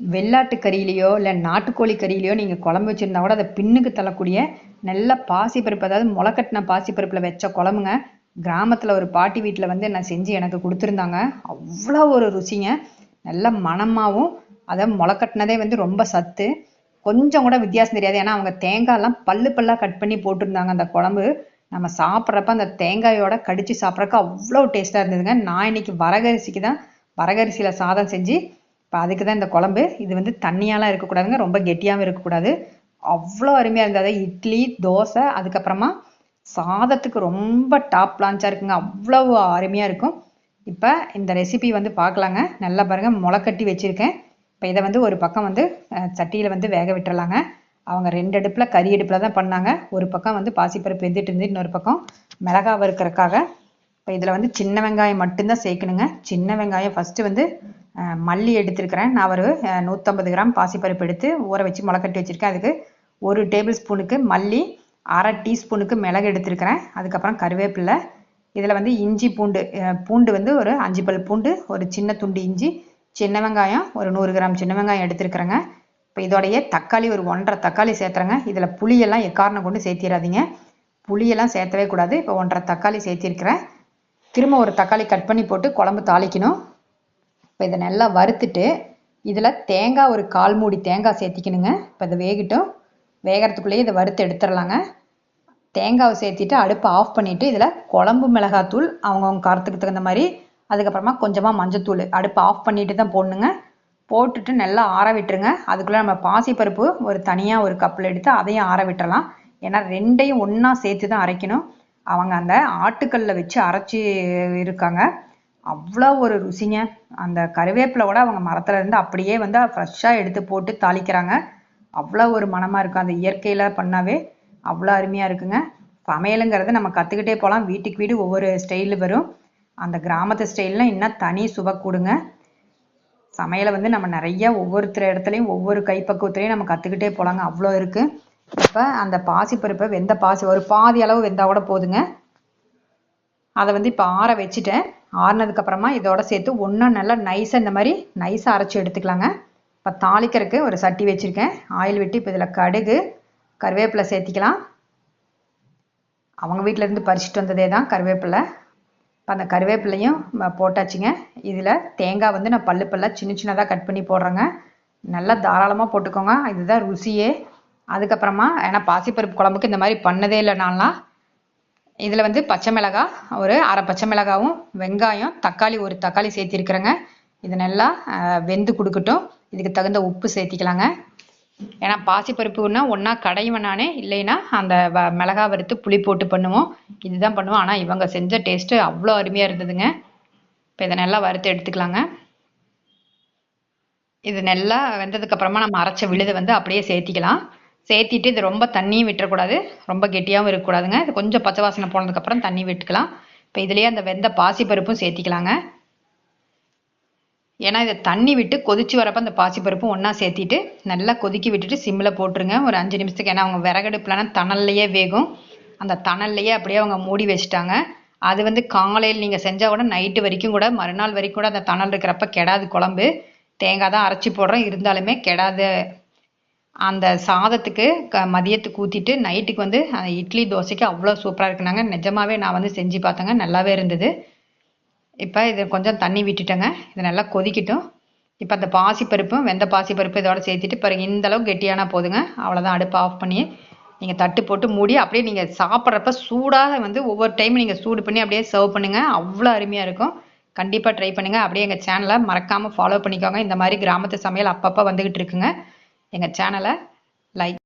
வெள்ளாட்டு கறியிலையோ இல்லை நாட்டுக்கோழி கறியிலையோ நீங்கள் குழம்பு வச்சுருந்தா கூட அதை பின்னுக்கு தள்ளக்கூடிய நல்ல பாசிப்பருப்பு அதாவது முளைக்கட்டின பாசிப்பருப்பில் வச்ச குழம்புங்க. கிராமத்தில் ஒரு பாட்டி வீட்டில் வந்து நான் செஞ்சு எனக்கு கொடுத்துருந்தாங்க. அவ்வளோ ஒரு ருசிங்க. நல்ல மணமாகவும் அதை முளைக்கட்டினதே வந்து ரொம்ப சத்து. கொஞ்சம் கூட வித்தியாசம் தெரியாது. ஏன்னா அவங்க தேங்காயெல்லாம் பல்லு பல்லாக கட் பண்ணி போட்டிருந்தாங்க அந்த குழம்பு. நம்ம சாப்பிட்றப்ப அந்த தேங்காயோட கடித்து சாப்பிட்றக்கு அவ்வளோ டேஸ்ட்டாக இருந்ததுங்க. நான் இன்னைக்கு வரகரிசிக்கு தான் வரகரிசியில் சாதம் செஞ்சு இப்போ அதுக்கு தான் இந்த குழம்பு. இது வந்து தண்ணியாலாம் இருக்கக்கூடாதுங்க. ரொம்ப கெட்டியாகவும் இருக்கக்கூடாது. அவ்வளோ அருமையாக இருந்தது. இட்லி தோசை அதுக்கப்புறமா சாதத்துக்கு ரொம்ப டாப் லான்ச்சாக இருக்குங்க. அவ்வளோ அருமையாக இருக்கும். இப்போ இந்த ரெசிபி வந்து பார்க்கலாங்க. நல்லா பாருங்கள் முளைக்கட்டி வச்சுருக்கேன். இப்போ இதை வந்து ஒரு பக்கம் வந்து சட்டியில் வந்து வேக விட்டுறலாங்க. அவங்க ரெண்டு அடுப்பில் கறி அடுப்பில் தான் பண்ணாங்க. ஒரு பக்கம் வந்து பாசிப்பருப்பு வெந்துட்டு இருந்து இன்னொரு பக்கம் மிளகா வறுக்கிறதுக்காக. இப்போ இதில் வந்து சின்ன வெங்காயம் மட்டும்தான் சேர்க்கணுங்க. சின்ன வெங்காயம் ஃபஸ்ட்டு வந்து மல்லி எடுத்திருக்கிறேன். நான் ஒரு நூற்றம்பது கிராம் பாசிப்பருப்பு எடுத்து ஊற வச்சு முளைக்கட்டி வச்சுருக்கேன். அதுக்கு ஒரு டேபிள் ஸ்பூனுக்கு மல்லி அரை டீஸ்பூனுக்கு மிளகு எடுத்திருக்கிறேன். அதுக்கப்புறம் கருவேப்பிலை. இதில் வந்து இஞ்சி பூண்டு பூண்டு வந்து ஒரு அஞ்சு பல் பூண்டு ஒரு சின்ன துண்டு இஞ்சி சின்ன வெங்காயம் ஒரு நூறு கிராம் சின்ன வெங்காயம் எடுத்துருக்குறேங்க. இப்போ இதோடைய தக்காளி ஒரு ஒன்றரை தக்காளி சேர்த்துறேங்க. இதில் புளியெல்லாம் எக்காரணம் கொண்டு சேர்த்திடாதீங்க புளியெல்லாம் சேர்த்தவே கூடாது. இப்போ ஒன்றரை தக்காளி சேர்த்திருக்கிறேன். திரும்ப ஒரு தக்காளி கட் பண்ணி போட்டு குழம்பு தாளிக்கணும். இப்போ இதை நல்லா வறுத்துட்டு இதில் தேங்காய் ஒரு கால் மூடி தேங்காய் சேர்த்திக்கணுங்க. இப்போ இதை வேகட்டும். வேகிறதுக்குள்ளேயே இதை வறுத்து எடுத்துடலாங்க. தேங்காவை சேர்த்திட்டு அடுப்பை ஆஃப் பண்ணிவிட்டு இதில் குழம்பு மிளகாத்தூள் அவங்கவுங்க காரத்துக்கு தகுந்த மாதிரி அதுக்கப்புறமா கொஞ்சமாக மஞ்சத்தூள் அடுப்பை ஆஃப் பண்ணிட்டு தான் போடணுங்க. போட்டுட்டு நல்லா ஆற விட்டுருங்க. அதுக்குள்ளே நம்ம பாசிப்பருப்பு ஒரு தனியாக ஒரு கப்பில் எடுத்து அதையும் ஆற விட்டுறலாம். ஏன்னா ரெண்டையும் ஒன்றா சேர்த்து தான் அரைக்கணும். அவங்க அந்த ஆட்டுக்கல்ல வச்சு அரைச்சி இருக்காங்க. அவ்வளோ ஒரு ருசிங்க. அந்த கருவேப்பிலை கூட அவங்க மரத்துல இருந்து அப்படியே வந்து ஃப்ரெஷ்ஷாக எடுத்து போட்டு தாளிக்கிறாங்க. அவ்வளோ ஒரு மனமாக இருக்கும். அந்த இயற்கையில் பண்ணாவே அவ்வளோ அருமையாக இருக்குங்க. சமையலுங்கிறது நம்ம கற்றுக்கிட்டே போகலாம் வீட்டுக்கு வீடு ஒவ்வொரு ஸ்டைலு வரும். அந்த கிராமத்து ஸ்டைல்னா இன்னும் தனி சுவை கொடுங்க. சமையலை வந்து நம்ம நிறைய ஒவ்வொருத்தர் இடத்துலையும் ஒவ்வொரு கைப்பக்குவத்துலையும் நம்ம கற்றுக்கிட்டே போகலாங்க அவ்வளோ இருக்குது இப்போ அந்த பாசிப்பருப்பை வெந்த பாசி ஒரு பாதி அளவு வெந்தால் கூட போதுங்க. அதை வந்து இப்போ ஆற வச்சுட்டேன். ஆறுனதுக்கப்புறமா இதோட சேர்த்து ஒன்றா நல்லா நைஸாக இந்த மாதிரி நைஸாக அரைச்சி எடுத்துக்கலாங்க. இப்போ தாளிக்கிறதுக்கு ஒரு சட்டி வச்சுருக்கேன். ஆயில் விட்டு இப்போ இதில் கடுகு கருவேப்பிலை சேர்த்திக்கலாம். அவங்க வீட்டிலேருந்து பறிச்சுட்டு வந்ததே தான் கருவேப்பிலை. இப்போ அந்த கருவேப்பிலையும் போட்டாச்சுங்க. இதில் தேங்காய் வந்து நான் பல்லு பல்லாக சின்ன சின்னதாக கட் பண்ணி போடுறேங்க. நல்லா தாராளமாக போட்டுக்கோங்க. இதுதான் ருசியே. அதுக்கப்புறமா ஏன்னா பாசிப்பருப்பு குழம்புக்கு இந்த மாதிரி பண்ணதே இல்லை நான்லாம் இதில் வந்து பச்சை மிளகாய் ஒரு அரை பச்சை மிளகாவும் வெங்காயம் தக்காளி ஒரு தக்காளி சேர்த்திருக்கிறேங்க. இது நல்லா வெந்து கொடுக்கட்டும். இதுக்கு தகுந்த உப்பு சேர்த்திக்கலாங்க. ஏன்னா பாசிப்பருப்புன்னா ஒன்றா கடையுவேன் நானே? இல்லைன்னா அந்த வ- மிளகா வறுத்து புளி போட்டு பண்ணுவோம். இதுதான் பண்ணுவோம். ஆனால் இவங்க செஞ்ச டேஸ்ட்டு அவ்வளோ அருமையாக இருந்ததுங்க. இப்போ இதை நல்லா வறுத்து எடுத்துக்கலாங்க. இது நல்லா வெந்ததுக்கப்புறமா நம்ம அரைச்ச விழுதை வந்து அப்படியே சேர்த்திக்கலாம். சேர்த்திட்டு இது ரொம்ப தண்ணியும் விட்டுறக்கூடாது. ரொம்ப கெட்டியாகவும் இருக்கக்கூடாதுங்க. இது கொஞ்சம் பச்சை வாசனை போனதுக்கப்புறம் தண்ணி விட்டுக்கலாம். இப்போ இதுலேயே அந்த வெந்த பாசிப்பருப்பும் சேர்த்திக்கலாங்க. ஏன்னா இதை தண்ணி விட்டு கொதிச்சு வரப்ப அந்த பாசிப்பருப்பும் ஒன்றா சேர்த்திட்டு நல்லா கொதிக்க விட்டுட்டு சிம்மில் போட்டுருங்க. ஒரு அஞ்சு நிமிஷத்துக்கு. ஏன்னா அவங்க விறகடுப்புலனா தணல்லையே வேகும். அந்த தணல்லையே அப்படியே அவங்க மூடி வச்சுட்டாங்க. அது வந்து காலையில் நீங்கள் செஞ்சால் கூட நைட்டு வரைக்கும் கூட மறுநாள் வரைக்கும் கூட அந்த தணல் இருக்கிறப்ப கெடாது குழம்பு. தேங்காய் தான் அரைச்சி போடுறோம். இருந்தாலுமே கெடாது அந்த சாதத்துக்கு க மதியத்துக்கு ஊற்றிட்டு நைட்டுக்கு வந்து இட்லி தோசைக்கு அவ்வளோ சூப்பராக இருக்குனாங்க. நிஜமாவே நான் வந்து செஞ்சு பார்த்தேங்க. நல்லாவே இருந்தது. இப்போ இது கொஞ்சம் தண்ணி விட்டுட்டேங்க. இது நல்லா கொதிக்கட்டும். இப்போ அந்த பாசிப்பருப்பும் வெந்த பாசிப்பருப்பு இதோட சேர்த்துட்டு பிறகு இந்த அளவுக்கு கெட்டியானா போதுங்க. அவ்வளோதான் அடுப்பு ஆஃப் பண்ணி நீங்கள் தட்டு போட்டு மூடி அப்படியே நீங்கள் சாப்பிட்றப்ப சூடாக வந்து ஒவ்வொரு டைம் நீங்கள் சூடு பண்ணி அப்படியே சர்வ் பண்ணுங்கள் அவ்வளோ அருமையாக இருக்கும். கண்டிப்பாக ட்ரை பண்ணுங்கள் அப்படியே எங்கள் சேனலை மறக்காமல் ஃபாலோ பண்ணிக்கோங்க. இந்த மாதிரி கிராமத்து சமையல் அப்பப்போ வந்துக்கிட்டு இருக்குங்க. எங்கள் சேனலை லைக்